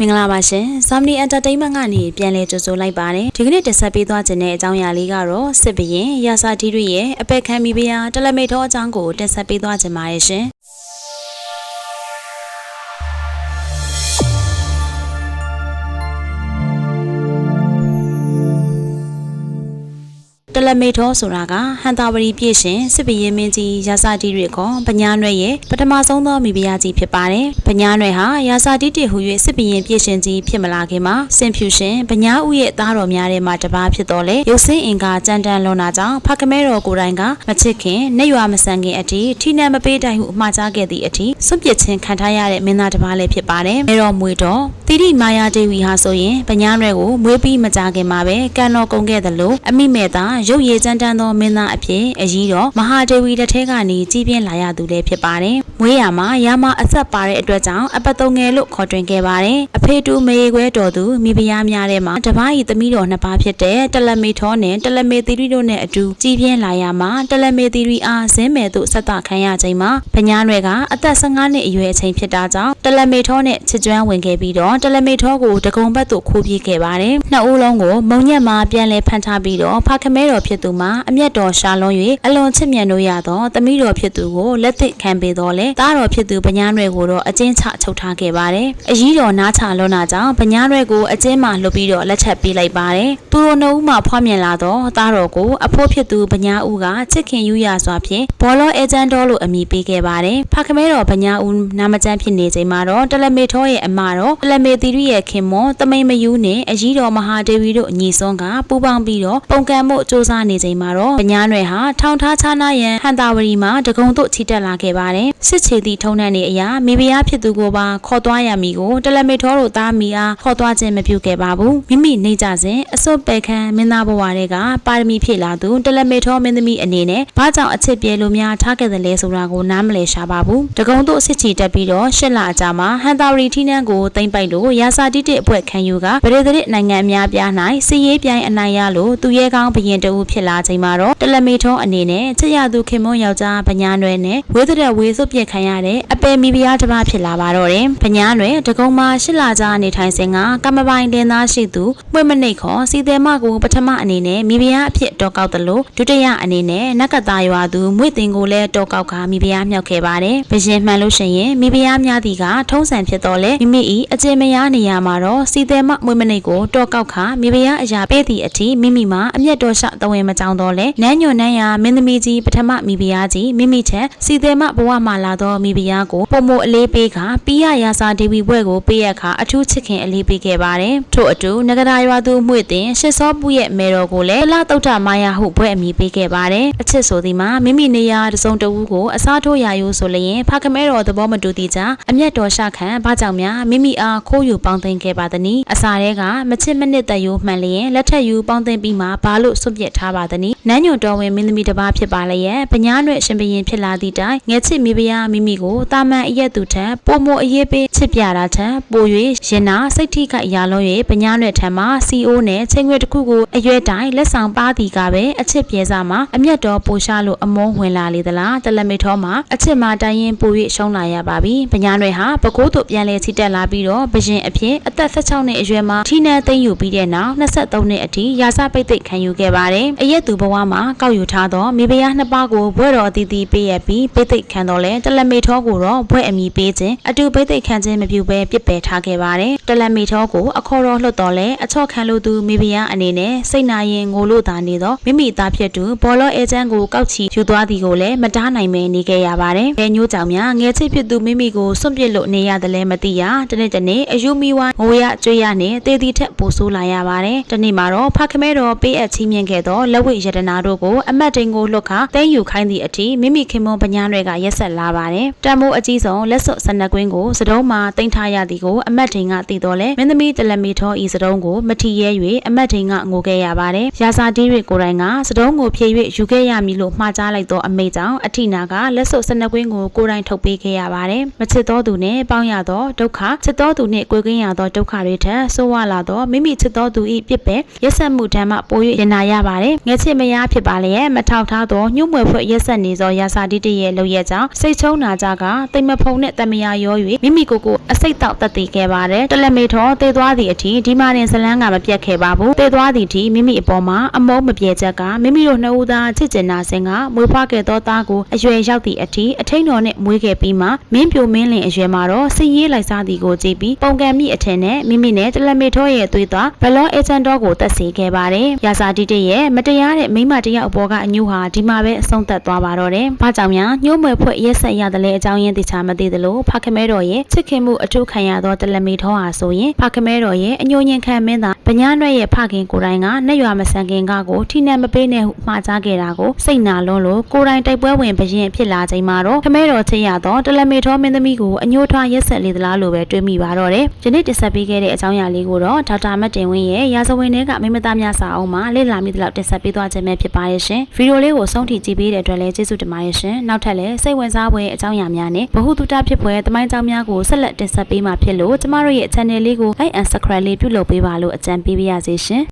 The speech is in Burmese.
မင်္ဂလာပါရှင်။ Somni Entertainment ကနေပြန်လည်ကြိုဆိုလိုက်ပါတယ်။ဒီကနေ့တင်ဆက်ပေးသွားခြင်းတဲ့အကြောင်းအရာလေးကတော့စစ်ဘရင်ရာစာတီတွေရဲ့အပက်ခံမိဖုရားတလမိတ်တော်အကြောင်းကိုတင်ဆက်ပေးသွားခြင်းပါတယ်ရှင်။ တလမိတ်တော်ဆိုတာကဟန်တာဝရီပြည့်ရှင်စစ်ဘရင်မင်းကြီးရာစာတီတွေကဗညာနွယ်ရဲ့ပထမဆုံးသောမိဖုရားကြီးဖြစ်ပါတယ်။ဗညာနွယ်ဟာရာစာတီတေဟူ၍စစ်ဘရင်ပြည့်ရှင်ကြီးဖြစ်မလာခင်မှာစင်ဖြူရှင်ဗညာဥရဲ့သားတော်များထဲမှာတစ်ပါးဖြစ်တော်လေရုပ်စင်းအင်ကာကြမ်းတမ်းလွန်တာကြောင့်ဖခမဲတော်ကိုယ်တိုင်ကမချစ်ခင်နှက်ရွာမဆန်ခင်အထိထိနှံမပေးတိုင်ဟုအမှားကြားခဲ့သည့်အထိစွန့်ပစ်ခြင်းခံထားရတဲ့မင်းသားတစ်ပါးလည်းဖြစ်ပါတယ်။မဲတော်မွေတော်တိရိမာယာဒေဝီဟာဆိုရင်ဗညာနွယ်ကိုမွေးပြီးမကြခင်မှာပဲကံတော်ကုန်ခဲ့သလိုအမိမဲ့သားရုပ်ရည်ကြမ်းတမ်းသောမင်းသားအဖြစ်အကြီးတော်မဟာဒေဝီလက်ထဲကနေကြီးပြင်းလာရသူလည်းဖြစ်ပါတယ်။မွေးရမှာရာမအဆက်ပါတဲ့အတွက်ကြောင့်အပတ်သုံးငယ်လို့ခေါ်တွင်ခဲ့ပါတယ်။အဖေတူမေခွဲတော်သူမိဖုရားများထဲမှာတပားဤသမီးတော်နှစ်ပါးဖြစ်တဲ့တလမေထောနဲ့တလမေသီရိတို့နဲ့အတူကြီးပြင်းလာရမှာတလမေသီရိအားဇင်းမယ်တို့ဆက်တာခံရချိန်မှာဗညာနွယ်ကအသက်15နှစ်အရွယ်အချိန်ဖြစ်တာကြောင့်တလမေထောနဲ့ချစ်ကျွမ်းဝင်ခဲ့ပြီးတော့တလမေထောကိုတကုံဘက်သို့ခိုးပြေးခဲ့ပါတယ်။နှစ်ဦးလုံးကိုမုံညက်မှာပြန်လဲဖမ်းထားပြီးတော့ဖခမဲတော်ဖြစ်သူမှာအမျက်တော်ရှာလွန်၍အလွန်ချစ်မြတ်လို့ရသောသမီးတော်ဖြစ်သူကိုလက်သစ်ခံပေးတော်လဲသားတော်ဖြစ်သူဗညာနွယ်ကိုတော့အကျဉ်းချချုပ်ထားခဲ့ပါတယ်။အကြီးတော်နားချလွန်တာကြောင့်ဗညာနွယ်ကိုအကျဉ်းမှလွတ်ပြီးတော့လက်ချက်ပေးလိုက်ပါတယ်။သူတို့နှစ်ဦးမှဖွားမြင်လာတော့သားတော်ကိုအဖိုးဖြစ်သူဗညာဦးကချစ်ခင်ယူရစွာဖြင့်ဘောလောအေဂျန်တော်လို့အမည်ပေးခဲ့ပါတယ်။ဖခမဲတော်ဗညာဦးနာမကျန်းဖြစ်နေချိန်မှာတော့တလမေထောရဲ့အမတော်တလမေသီရိရဲ့ခင်မောတမိန်မယူနဲ့အကြီးတော်မဟာဒေဝီတို့အညီဆုံးကပူပေါင်းပြီးတော့ပုံကံမှုစ조사နေချိန်မှာတော့ဗညာနွယ်ဟာထောင်ထားချနာရန်ဟန်တာဝရီမှာတကုံတို့ချီတက်လာခဲ့ပါတယ်။စစ်ချေသည့်ထုံးနှံနေအရာမိဖုရားဖြစ်သူကိုပါခေါ်သွားရမည်ကိုတလမေထောတို့သားမိအားခေါ်သွားခြင်းမပြုခဲ့ပါဘူး။မိမိနေကြစဉ်အစွတ်ပယ်ခံမင်းသားဘဝတွေကပါရမီဖြည့်လာသူတလမေထောမင်းသမီးအနေနဲ့ဘာကြောင့်အချစ်ပြဲလိုများထားခဲ့တယ်လဲဆိုတာကိုနားမလည်ရှာပါဘူး။တကုံတို့စစ်ချီတက်ပြီးတော့ရှစ်လအကြာမှာဟန်တာဝရီထီနန်းကိုသိမ့်ပိုက်လို့ရာစာတိတစ်အဖွဲ့ခံယူကဗရေသရစ်နိုင်ငံအများပြား၌စီရေးပြိုင်အနိုင်ရလို့သူရဲကောင်းဘရင်တဦးဖြစ်လာချိန်မှာတော့တလမေထုံးအနေနဲ့ချစ်ရသူခင်မွန်းယောက်ျားဗညာနွယ်နဲ့ဝေးတဲ့ဝေးစွပ်ပြက်ခံရတဲ့အပယ်မိဖုရားတစ်ပါးဖြစ်လာပါတော့တယ်။ဗညာနွယ်တကုံမှာရှစ်လကြာနေထိုင်စဉ်ကကမ္မပိုင်တင်သားရှိသူမှွေမနှိတ်ခေါ်စီသေးမကိုပထမအနေနဲ့မိဖုရားအဖြစ်တော်ကောက်တယ်လို့ဒုတိယအနေနဲ့နက်ကတာရွာသူမွေတင်ကိုလည်းတော်ကောက်ကမိဖုရားမြောက်ခဲ့ပါတယ်။ဘရင်မှန်လို့ရှိရင်မိဖုရားများသည်ကထုံးစံဖြစ်တော်လဲမိမိ၏အကျင့်မယားနေရာမှာတော့စီသေးမမွေမနှိတ်ကိုတော်ကောက်ခမိဖုရားအရာပေးသည့်အထိမိမိမှာအမျက်တော်ရှတဝင်မကြောင်တော့လဲနန်းညွန်နန်းရာမင်းသမီးကြီးပထမမိဖုရားကြီးမိမိချက်စီသေးမဘဝမှာလာသောမိဖုရားကိုပုံမအလေးပေးခါပိယရာစာဒေဝီဘွဲ့ကိုပေးရခါအထူးချစ်ခင်အလေးပေးခဲ့ပါတယ်ထို့အတူနဂရာရွာသူမှွေတင်ရှစ်စောပုရဲ့မေတော်ကိုလည်းလတုတ်ထမာယာဟုဘွဲ့အမည်ပေးခဲ့ပါတယ်အချစ်ဆိုသည်မှာမိမိနေရာတစုံတဝူးကိုအစားထိုးရာယူဆိုလျင်ဖခမဲတော်သဘောမတူသည့်ကြောင့်အမျက်တော်ရှခံဘာကြောင့်များမိမိအားခိုးယူပေါင်းသိမ်းခဲ့ပါသနည်းအစာတဲကမချစ်မနစ်တယိုးမှန်လျင်လက်ထက်ယူပေါင်းသိမ်းပြီးမှဘာလို့စွန့်ပစ်ထားပါသနည်းနန်းညွန်တော်ဝင်မင်းသမီးတစ်ပါးဖြစ်ပါလျက်ပညာရွဲ့ရှင်ဘရင်ဖြစ်လာသည့်တိုင်ငယ်ချစ်မိဖုရားမိမိကိုတာမန်အရက်သူထက်ပုံမအရေးပေးချစ်ပြတာထက်ပို၍ရင်နာစိတ်ထိခိုက်ရာလုံး၍ပညာရွဲ့ထံမှ CO နဲ့ချိန်ခွေတစ်ခုကိုအရွယ်တိုင်လက်ဆောင်ပါသည်ကပဲအချစ်ပြေစားမှာအမျက်တော်ပိုရှားလို့အမုန်းဝင်လာလေသလားတလက်မိတ်ထောမှာအချစ်မှာတိုင်ရင်ပို၍ရှုံးလာရပါပြီပညာရွဲ့ဟာပကိုးတို့ပြန်လဲချီတက်လာပြီးတော့ဘရင်အဖြစ်အသက်16နှစ်အရွယ်မှာထိနန်းသိမ်းယူပြီးတဲ့နောက်23နှစ်အထိရာဇပိတ်သိက်ခံယူခဲ့ပါတယ်အရက်သူဘဝမှာကောက်ယူထားသောမိဖုရားနှစ်ပါးကိုဘွဲ့တော်အသီးသီးပေးရပြီးပိတ်သိက်ခံတော်လဲတလက်မိတ်ထောကိုတော့ဘွဲ့အမီပေးခြင်းအတူပိတ်သိက်ခံခြင်းမပြုဘဲပြစ်ပယ်ထားခဲ့ပါတယ်တလက်မိတ်ထောကိုအခေါ်တော်လှုပ်တော်လဲအချော့ခံလို့သူမိဖုရားအနေနဲ့စိတ်နာရင်ငိုလို့သာနေတော့မိမိသားဖြစ်သူဘောလောအဲချမ်းကိုကောက်ချီယူသွားသည်ကိုလည်းမတားနိုင်မဲနေခဲ့ရပါတယ်။ဘယ်ညိုးကြောင်များငယ်ချစ်ဖြစ်သူမိမိကိုစွန့်ပစ်လို့နေရတယ်လဲမသိရတနေ့တနေ့အယူမီဝါငိုရကြွေးရနဲ့တေတီထက်ပိုဆိုးလာရပါတယ်။တနေ့မှာတော့ဖခမဲတော်ပေးအပ်ချီးမြှင့်ခဲ့သောလက်ဝိရတနာတို့ကိုအမတ်တိန်ကိုလွတ်ခသိမ်းယူခိုင်းသည့်အထိမိမိခင်မွန်ပညာတွေကရက်ဆက်လာပါတယ်။တံမိုးအကြီးဆုံးလက်စွပ်စနကွင်းကိုစတုံးမှာတင်ထားရသည်ကိုအမတ်တိန်ကသိတော်လဲမင်းသမီးတလက်မီထောဤစတုံးကိုမထီရဲ၍အမတ်တိန်ကငိုခဲ့ရပါတယ်။ရာစာတီးတွေကိုယ်တိုင်ကစတုံးကိုဖြည့်၍ယူခဲ့ရမည်လို့မှားကြားလိုက်သောအမိကြောင့်အထိနာကလက်စွပ်စနကွင်းကိုကိုယ်တိုင်ထုတ်ပေးခဲ့ရပါတယ်။မချစ်သောသူနှင့်ပေါင်းရသောဒုက္ခချစ်သောသူနှင့်ကိုယ်ကင်းရသောဒုက္ခတွေထက်ဆိုးဝါးလာသောမိမိချစ်သောသူ၏ပြစ်ပယ်ရက်ဆက်မှုထံမှပို၍ရနာရပါပါတယ်ငယ်ချစ်မယားဖြစ်ပါလျက်မထောက်ထားသောညှို့မွယ်ဖွဲ့ရက်ဆက်နေသောရာစာတိတရဲ့လုပ်ရက်ကြောင့်စိတ်ချုံနာကြကတိမ်မဖုံနဲ့တမယာရော၍မိမိကိုယ်ကိုအစိတ်တောက်တက်တည်ခဲ့ပါတယ်တလက်မေထောတေသွားသည့်အထိဒီမာရင်ဇလန်းကမပြတ်ခဲ့ပါဘူးတေသွားသည့်အထိမိမိအပေါ်မှာအမုန်းမပြေချက်ကမိမိတို့နှစ်ဦးသားချစ်ကျင်နာစဉ်ကမွေးဖွားခဲ့သောသားကိုအရွယ်ရောက်သည့်အထိအထိန်တော်နဲ့မွေးခဲ့ပြီးမှမင်းပြိုမင်းလင်အရွယ်မှာတော့စည်ရေးလိုက်စားသည်ကိုကြည့်ပြီးပုံကံမိအထင်နဲ့မိမိနဲ့တလက်မေထောရဲ့သွေးသွားဘလောအေဂျန်တော်ကိုတက်စေခဲ့ပါတယ်ရာစာတိတရဲ့မတရားတဲ့မိန်းမတစ်ယောက်အပေါ်ကအညူဟာဒီမှာပဲအဆုံးသတ်သွားပါတော့တယ်ဘာကြောင့်များညှို့မွယ်ဖွဲ့ရက်ဆက်ရတယ်လဲအကြောင်းရင်းသိချာမသိသလိုဖခမဲတော်ရဲ့ချစ်ခင်မှုအထူးခံရသောတလက်မေထောဟာဆိုရင်ဖခမဲတော်ရဲ့အညိုညင်ခံမင်းသားဗညာနွဲ့ရဲ့ဖခင်ကိုယ်တိုင်ကနှက်ရွာမဆန်ခင်ကကိုထိနှက်မပေးနဲ့ဟုမှားကြားခဲ့တာကိုစိတ်နာလွန်းလို့ကိုယ်တိုင်တိုက်ပွဲဝင်ဘရင်ဖြစ်လာချိန်မှာတော့ခမဲတော်ချစ်ရသောတလက်မေထောမင်းသမီးကိုအညိုထွားရက်ဆက်လေသလားလို့ပဲတွေးမိပါတော့တယ်ယနေ့တင်ဆက်ပေးခဲ့တဲ့အကြောင်းအရာလေးကိုတော့ဒေါက်တာမတ်တင်ဝင်းရဲ့ရာဇဝင်တွေကမိမသားများစာအုပ်မှာလေ့လာမိသလောက်တင်ဆက်ပေးသွားခြင်းပဲဖြစ်ပါရဲ့ရှင်ဗီဒီယိုလေးကိုဆုံးထိကြည့်ပေးတဲ့အတွက်လည်းကျေးဇူးတင်ပါတယ်ရှင်နောက်ထပ်လည်းစိတ်ဝင်စားဖွယ်အကြောင်းအရာများနဲ့ဗဟုသုတဖြစ်ဖွယ်သမိုင်းကြောင်းများကိုဆက်လက်တင်ဆက်ပေးမှာဖြစ်လို့ကျမတို့ရဲ့ channel လေးကို like and subscribe လေးပြုလုပ်ပေးပါလို့အကြံပေးပါရစေရှင်